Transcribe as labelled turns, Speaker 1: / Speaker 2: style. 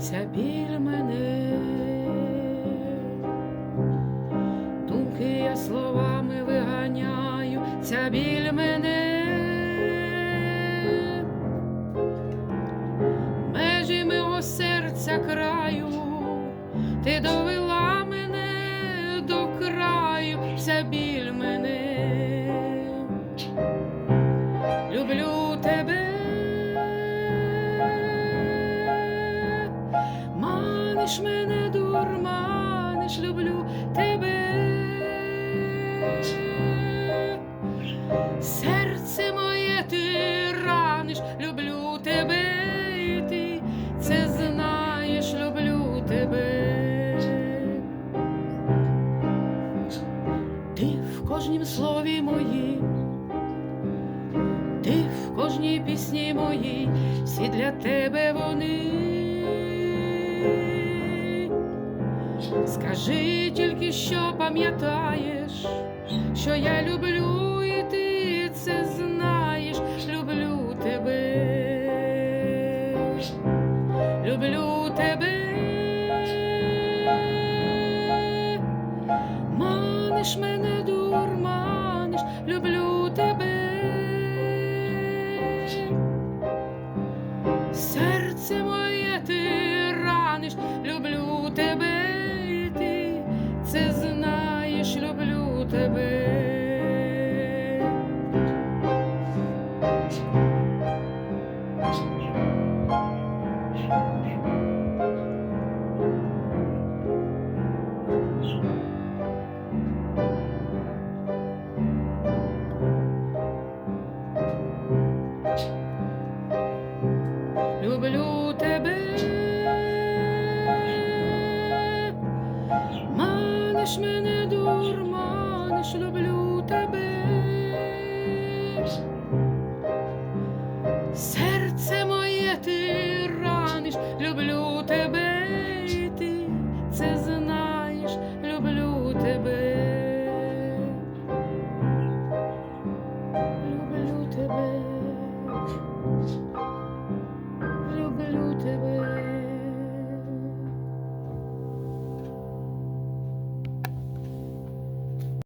Speaker 1: ця біль мене, думки я словами виганяю, ця біль мене, межі мого серця краю, ти довела мене до краю, ця біль. Маниш мене, дурманиш, люблю тебе. Серце моє ти раниш, люблю тебе, і ти це знаєш, люблю тебе. Ти в кожнім слові моїм, ти в кожній пісні моїй, всі для тебе вони. Скажи тільки, що пам'ятаєш, що я люблю, і ти це знаєш, люблю тебе, люблю тебе, маниш мене, дурманиш, люблю тебе. Серце моє ти раниш, люблю тебе, знаєш, люблю тебе. люблю тебе, маниш мене, тебе, серце моє ти раниш, люблю.